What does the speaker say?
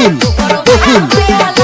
বকুল বকুল